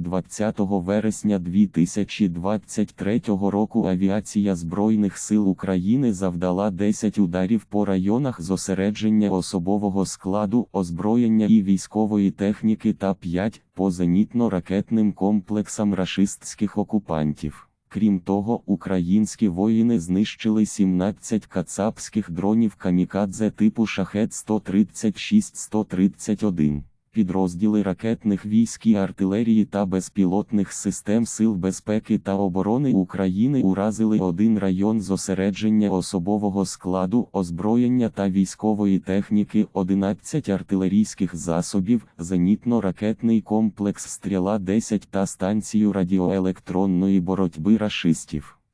20 вересня 2023 року авіація Збройних сил України завдала 10 ударів по районах зосередження особового складу, озброєння і військової техніки та 5 по зенітно-ракетним комплексам рашистських окупантів. Крім того, українські воїни знищили 17 кацапських дронів камікадзе типу шахет 136-131. Підрозділи ракетних військ і артилерії та безпілотних систем Сил безпеки та оборони України уразили один район зосередження особового складу, озброєння та військової техніки, 11 артилерійських засобів, зенітно-ракетний комплекс Стріла 10 та станцію радіоелектронної боротьби рашистів.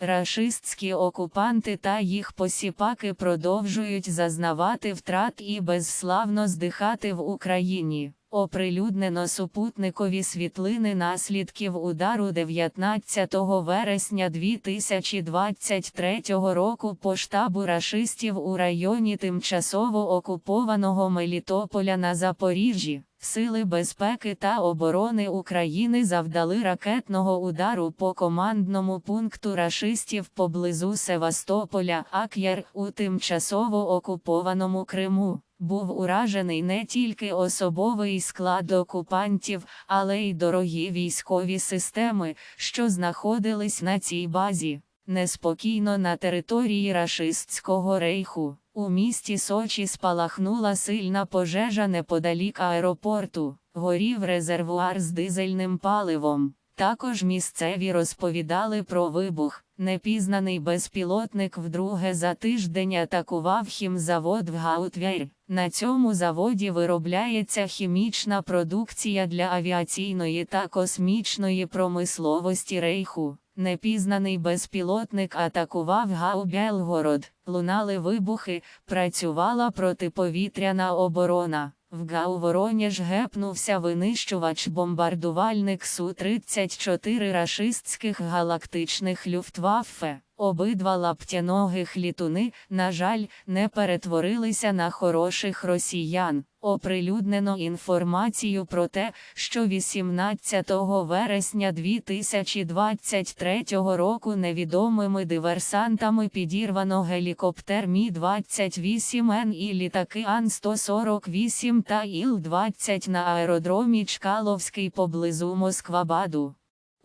Рашистські окупанти та їх посіпаки продовжують зазнавати втрат і безславно здихати в Україні. Оприлюднено супутникові світлини наслідків удару 19 вересня 2023 року по штабу рашистів у районі тимчасово окупованого Мелітополя на Запоріжжі. Сили безпеки та оборони України завдали ракетного удару по командному пункту рашистів поблизу Севастополя, Ак'яр у тимчасово окупованому Криму. Був уражений не тільки особовий склад окупантів, але й дорогі військові системи, що знаходились на цій базі. Неспокійно на території рашистського рейху. У місті Сочі спалахнула сильна пожежа неподалік аеропорту, горів резервуар з дизельним паливом. Також місцеві розповідали про вибух. Непізнаний безпілотник вдруге за тиждень атакував хімзавод в Гаутвєр. На цьому заводі виробляється хімічна продукція для авіаційної та космічної промисловості рейху. Непізнаний безпілотник атакував Гау-Белгород, лунали вибухи, працювала протиповітряна оборона. В Гау-Воронеж гепнувся винищувач-бомбардувальник Су-34 рашистських галактичних люфтваффе. Обидва лаптяногих літуни, на жаль, не перетворилися на хороших росіян. Оприлюднено інформацію про те, що 18 вересня 2023 року невідомими диверсантами підірвано гелікоптер Мі-28Н і літаки Ан-148 та Іл-20 на аеродромі Чкаловський поблизу Москвабаду.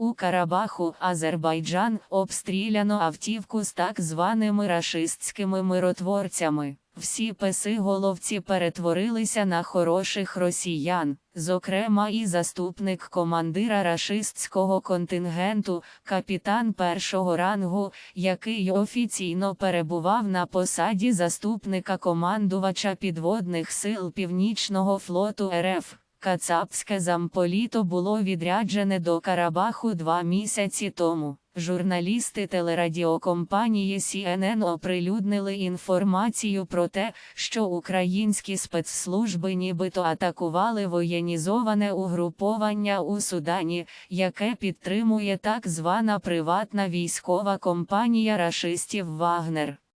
У Карабаху, Азербайджан, обстріляно автівку з так званими рашистськими миротворцями. Всі песи-головці перетворилися на хороших росіян, зокрема і заступник командира рашистського контингенту, капітан першого рангу, який офіційно перебував на посаді заступника командувача підводних сил Північного флоту РФ. Кацапське замполіто було відряджене до Карабаху два місяці тому. Журналісти телерадіокомпанії CNN оприлюднили інформацію про те, що українські спецслужби нібито атакували воєнізоване угруповання у Судані, яке підтримує так звана приватна військова компанія рашистів Вагнер.